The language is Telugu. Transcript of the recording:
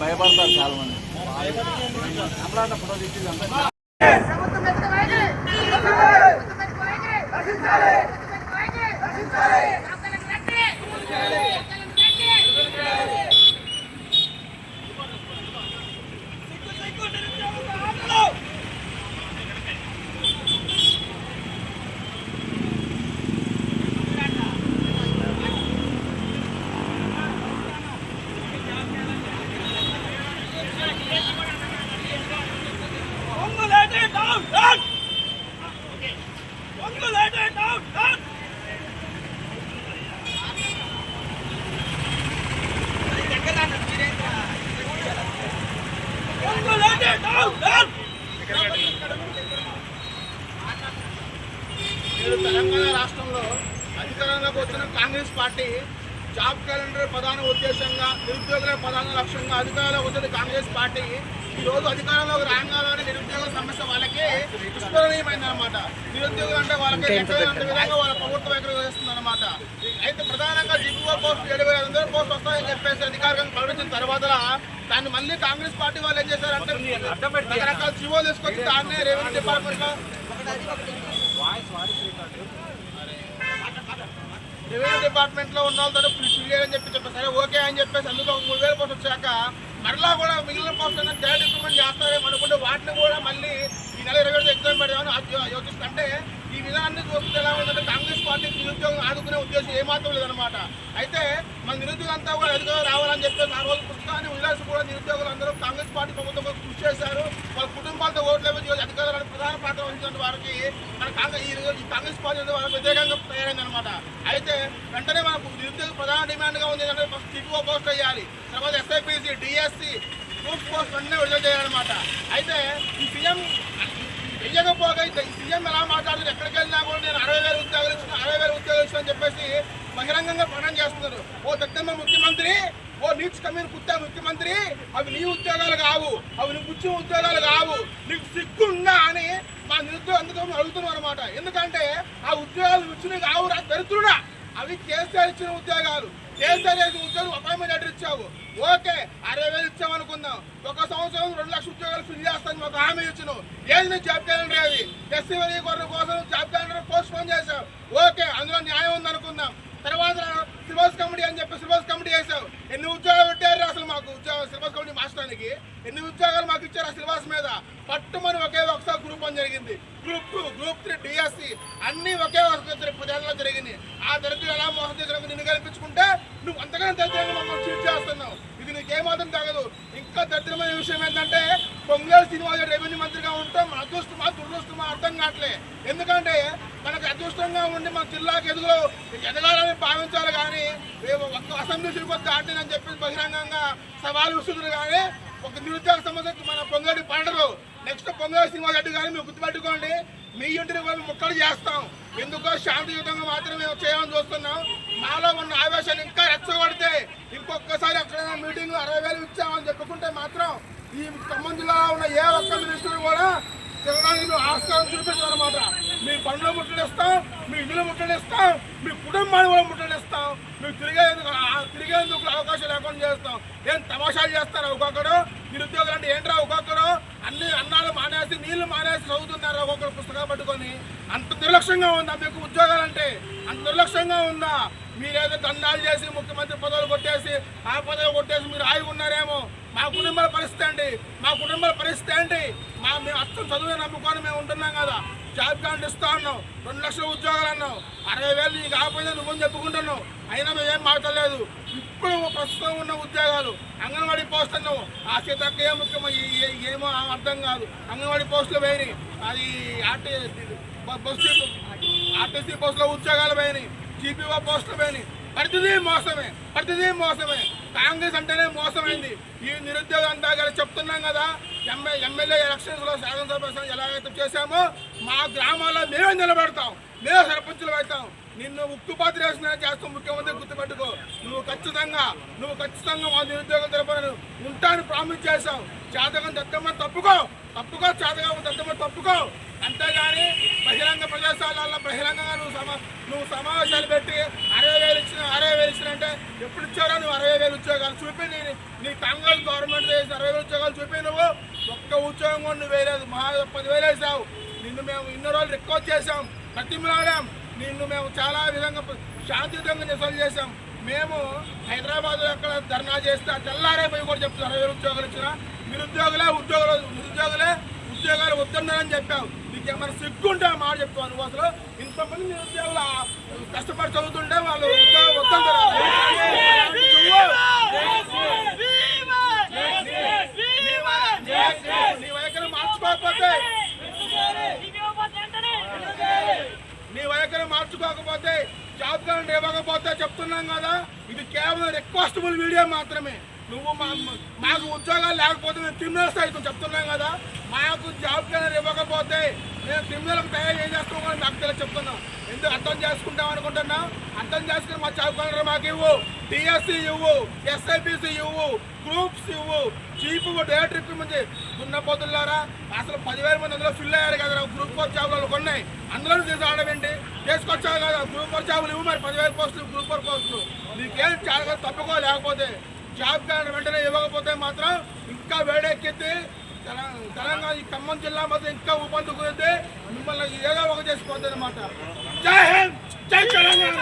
భయపడతారు చాలా మంది అమలాట ఫోటో తెచ్చింది నేడు తెలంగాణ రాష్ట్రంలో అధికారంలోకి వచ్చిన కాంగ్రెస్ పార్టీ జాబ్ క్యాలెండర్ ప్రధాన ఉద్దేశంగా నిరుద్యోగుల ప్రధాన లక్ష్యంగా అధికారంలోకి వచ్చిన కాంగ్రెస్ పార్టీ ఈ రోజు అధికారంలోకి రాగానే నిరుద్యోగ సమస్య అనమాట నిరుద్యోగులు అంటే వాళ్ళకి ఎక్కడ విధంగా వాళ్ళ ప్రభుత్వం వైఖరి వహిస్తుంది అనమాట అయితే ప్రధానంగా జీపీఓ పోస్ట్ ఏడు వేల ఐదు వందల పోస్ట్ వస్తాయని చెప్పేసి అధికారికంగా ప్రకటించిన తర్వాత దాన్ని మళ్ళీ కాంగ్రెస్ పార్టీ వాళ్ళు ఏం చేశారంటే రకరకాల జీవో తీసుకొచ్చి దాన్ని రెవెన్యూ డిపార్ట్మెంట్ రెవెన్యూ డిపార్ట్మెంట్లో ఉన్న వాళ్ళతో ఫిల్ చేయని చెప్పి చెప్పారు సరే ఓకే అని చెప్పేసి అందులో మూడు వేల పోస్ట్ వచ్చాక మరలా కూడా మిగిలిన పోస్ట్ అనేది ఇంప్రూవ్మెంట్ రిక్రూట్మెంట్ చేస్తారేమో అనుకుంటే వాటిని కూడా మళ్ళీ ఈ నెల ఇరవై ఎగ్జామ్ పెడదామని యోచిస్తుంటే ఈ విధానాన్ని చూస్తే ఎలా ఉందంటే కాంగ్రెస్ పార్టీ నిరుద్యోగం ఆదుకునే ఉద్దేశం ఏమాత్రం లేదనమాట అయితే మన నిరుద్యోగంతా అంతా కూడా ఎదుగు రావాలని చెప్పేసి ఆ రోజు పుస్తకాన్ని ఉండాల్సి కూడా నిరుద్యోగులు అందరూ కాంగ్రెస్ పార్టీ ప్రభుత్వం కృషి చేశారు. వాళ్ళ కుటుంబాలతో ఓట్లు వేసి ఈరోజు అధికారాలను ప్రధాన పాత్ర వహించిన వారికి మన కాంగ్రెస్ ఈ రోజు ఈ కాంగ్రెస్ పార్టీ వాళ్ళకి వ్యతిరేకంగా తయారైంది అనమాట అయితే వెంటనే మనకు నిరుద్యోగ ప్రధాన డిమాండ్గా ఉంది అంటే ఫస్ట్ పోస్ట్ వేయాలి. తర్వాత ఎస్ఐపిసి డిఎస్సి గ్రూప్ పోస్ట్ అన్నీ విడుదల చేయాలన్నమాట. అయితే ఈ సీఎం వెయ్యకపోగా ఈ సీఎం ఎలా మాట్లాడుతుంది ఎక్కడికి వెళ్ళినా కూడా నేను అరవై వేల ఉద్యోగాలు ఇచ్చిన అరవై వేల ఉద్యోగాలు ఇచ్చిన అని చెప్పేసి బహిరంగంగా ప్రకటన చేస్తున్నారు. ఓ దత్తమ్మ ముఖ్యమంత్రి ఓ నీచ్ కమీన్ కుత్తా ముఖ్యమంత్రి అవి నీ ఉద్యోగాలు కావు అవి నువ్వు పుచ్చిన ఉద్యోగాలు కావు నీకు సిగ్గుందా అని మా నిరుద్యోగ అందుకో అడుగుతున్నాం అనమాట ఎందుకంటే ఆ ఉద్యోగాలు ఇచ్చినవి కావు దరిద్రుడా. అవి కేసీఆర్ ఇచ్చిన ఉద్యోగాలు. కేసీఆర్ ఇచ్చిన ఉద్యోగం అపాయింట్మెంట్ లెటర్ ఇచ్చావు. ఓకే అరవై వేలు ఇచ్చావు అనుకుందాం. ఒక సంవత్సరం రెండు లక్షల ఉద్యోగాలు ఫిల్ చేస్తాను మాకు హామీ ఇచ్చిన. ఏది నేను జాబ్ క్యాలెండర్ అది? ఎస్సీ వరీ e కోసం జాబ్ క్యాలెండర్ పోస్ట్ పోన్ చేశావు. ఓకే అందులో న్యాయం ఉందనుకుందాం. తర్వాత సిలబస్ కమిటీ అని చెప్పి సిలబస్ కమిటీ వేసావు ఎన్ని ఉద్యోగాలు పెట్టారు అసలు మాకు? ఉద్యోగం సిలబస్ కమిటీ మార్చడానికి ఎన్ని ఉద్యోగాలు మాకు ఇచ్చారు ఆ సిలబస్ మీద? పట్టుమని ఒకే ఒకసారి గ్రూప్ అని జరిగింది. Group two group three DSC అన్ని ఒకే ఒకసారి ప్రజల్లో జరిగింది ఆ దరిద్రం ఎలా మోసం చేసిన నిన్ను కల్పించుకుంటే నువ్వు అంతగానో దరిద్రంగా మమ్మల్ని చీట్ చేస్తున్నావు. ఇది ఏమాత్రం తగదు. ఇంకా దరిద్రమైన విషయం ఏంటంటే పొంగల్ శ్రీనివాస రెవెన్యూ మంత్రిగా ఉంటాం అదృష్టమా దురదృష్టమా అర్థం కావట్లే. ఎందుకంటే మనకు అదృష్టంగా ఉండి మన జిల్లాకి ఎదుగులో ఎదగాలని భావించాలి కానీ రేపు ఒక్క అసెంబ్లీ తిరుపతి దాటినని చెప్పి బహిరంగంగా సవాలు విసురులు కానీ ఒక నిరుద్యోగ సమస్యకు మన పొంగడి పండరు. నెక్స్ట్ పొంగడి శ్రీనివాస్ రెడ్డి గారిని మీరు గుర్తుపెట్టుకోండి. మీ ఇంటిని కూడా ముక్కలు చేస్తాం. ఎందుకో శాంతియుతంగా మాత్రమే మేము చేయాలని చూస్తున్నాం. మాలో ఉన్న ఆవేశాలు ఇంకా రెచ్చగొడితే ఇంకొకసారి ఎక్కడైనా మీటింగ్ అరవై వేలు ఇచ్చామని చెప్పుకుంటే మాత్రం ఈ ఖమ్మం జిల్లాలో ఉన్న ఏ ఒక్క మినిస్టర్ కూడా తినడానికి ఆస్కారం చూపించాలన్నమాట మీ పనులు ముట్టడిస్తాం మీ ఇల్లు ముట్టడిస్తాం మీ కుటుంబాన్ని కూడా ముట్టడిస్తాం మీరు తిరిగేందుకు తిరిగేందుకు అవకాశం లేకుండా చేస్తాం. ఏం తమాషాలు చేస్తారు ఒక్కొక్కడు నిరుద్యోగులు అంటే ఏంట్రా ఒక్కొక్కరు? అన్ని అన్నాలు మానేసి నీళ్ళు మానేసి చదువుతున్నారు ఒక్కొక్కరు పుస్తకాలు పట్టుకొని. అంత నిర్లక్ష్యంగా ఉందా మీకు ఉద్యోగాలంటే. అంత నిర్లక్ష్యంగా ఉందా? మీరేదో దండాలు చేసి ముఖ్యమంత్రి పదవులు కొట్టేసి ఆ పదవి కొట్టేసి మీరు ఆగి ఉన్నారేమో? మా కుటుంబాల పరిస్థితి అండి మా కుటుంబాల పరిస్థితి ఏంటి? మా మేము అర్థం చదువు నమ్ముకొని మేము ఉంటున్నాం కదా. జాబ్ కార్డు ఇస్తా అన్నావు. రెండు లక్షల ఉద్యోగాలు అన్నావు. అరవై వేలు నీకు కాకపోతే నువ్వు చెప్పుకుంటున్నావు అయినా మేము ఏం మాట్లాడలేదు. ఇప్పుడు ప్రస్తుతం ఉన్న ఉద్యోగాలు అంగన్వాడీ పోస్ట్ అన్నావు. ఆ చేతక్క ఏ ముఖ్యమో ఏమో అర్థం కాదు. అంగన్వాడీ పోస్టులు పోయినాయి. అది ఆర్టీ బస్ ఆర్టీసీ బస్సులో ఉద్యోగాలు పోయినాయి. జీపీఓ పోస్టులు పోయినాయి. ప్రతిదీ మోసమే ప్రతిదీ మోసమే. కాంగ్రెస్ అంటేనే మోసమైంది. ఈ నిరుద్యోగం అంతా కదా చెప్తున్నాం కదా. ఎమ్మె ఎమ్మెల్యే ఎలక్షన్స్లో శాసనసభ ఎలాగైతే చేశామో మా గ్రామాల్లో మేమే నిలబెడతాం. మేమే సర్పంచులు అవుతాం. నిన్ను ఉక్కుపాత్ర వేసిన చేస్తాం ముఖ్యమంత్రి గుర్తుపెట్టుకో. నువ్వు ఖచ్చితంగా నువ్వు ఖచ్చితంగా మా నిరుద్యోగం తరపున ఉంటాను ప్రామిస్ చేశావు. చేతకం దత్తమ్మ తప్పుకో. తప్పుకో చేతగా దత్తమ్మ తప్పుకో. అంతేగాని బహిరంగ ప్రదేశాలలో బహిరంగంగా నువ్వు సమా నువ్వు సమావేశాలు పెట్టి అరవై వేలు ఇచ్చిన అరవై వేలు ఇచ్చిన అంటే ఎప్పుడు ఇచ్చారో నువ్వు అరవై వేలు ఉద్యోగాలు చూపి నీ నీ కాంగ్రెస్ గవర్నమెంట్ చేసిన అరవై వేలు ఉద్యోగాలు చూపి నువ్వు ఒక్క ఉద్యోగం కూడా నువ్వు వేయలేదు. మహా పదివేలు వేసావు. నిన్ను మేము ఇన్ని రోజులు రిక్వెస్ట్ చేసాం ప్రతిమలాడాం నిన్ను మేము చాలా విధంగా శాంతియుతంగా నిరసన చేశాం. మేము హైదరాబాద్ ఎక్కడ ధర్నా చేస్తే తెల్లారే పోయి కూడా చెప్తున్నారు అరవై ఉద్యోగాలు ఇచ్చిన. నిరుద్యోగులే ఉద్యోగులు నిరుద్యోగులే ఉద్యోగాలు వద్దన్నారని చెప్పావు. నీకు ఏమైనా సిగ్గుంటే మాట చెప్తావు. నువ్వు అసలు ఇంతమంది నిరుద్యోగులు కష్టపడి చదువుతుంటే వాళ్ళు ఉద్యోగం వద్దంటారు నీ వైఖరి మార్చుకోకపోతే నీ వైఖరి మార్చుకోకపోతే జాబ్ కార్డు ఇవ్వకపోతే చెప్తున్నాం కదా ఇది కేవలం రిక్వెస్టబుల్ వీడియో మాత్రమే నువ్వు మా మాకు ఉద్యోగాలు లేకపోతే మేము క్రిమినల్స్ అవుతాం చెప్తున్నాం కదా. మాకు జాబ్ కార్డు ఇవ్వకపోతే మేము క్రిమినల్కి తయారు ఏం చేస్తాం కూడా మాకు తెలియదు చెప్తున్నాం. ఎందుకు అర్థం చేసుకుంటాం అనుకుంటున్నాం? అర్థం చేసుకుని మా జాబ్ కార్డు మాకు ఇవ్వు. డిఎస్సి ఇవ్వు ఎస్ఐపిసి ఇవ్వు గ్రూప్స్ ఇవ్వు. చీఫ్ డైరెక్ట్ రిక్రూట్మెంట్ ఉన్న పొద్దులారా అసలు పదివేల మంది అందులో ఫిల్ అయ్యారు కదా గ్రూప్ ఫోర్ జాబులు ఉన్నాయి అందులో చేసి ఆడవేంటి చేసుకొచ్చావు కదా గ్రూప్ ఫోర్ జాబులు ఇవ్వు మరి పదివేల పోస్టులు గ్రూప్ ఫోర్ పోస్టులు నీకేం చాలా తప్పుకో లేకపోతే జాబ్ కార్డు వెంటనే ఇవ్వకపోతే మాత్రం ఇంకా వేడెక్కిద్ది. తెలంగాణ ఈ ఖమ్మం జిల్లా మాత్రం ఇంకా ఊపందుకుంది మిమ్మల్ని ఏదో ఒక చేసిపోతుంది అనమాట జై హింద్! జై తెలంగాణ!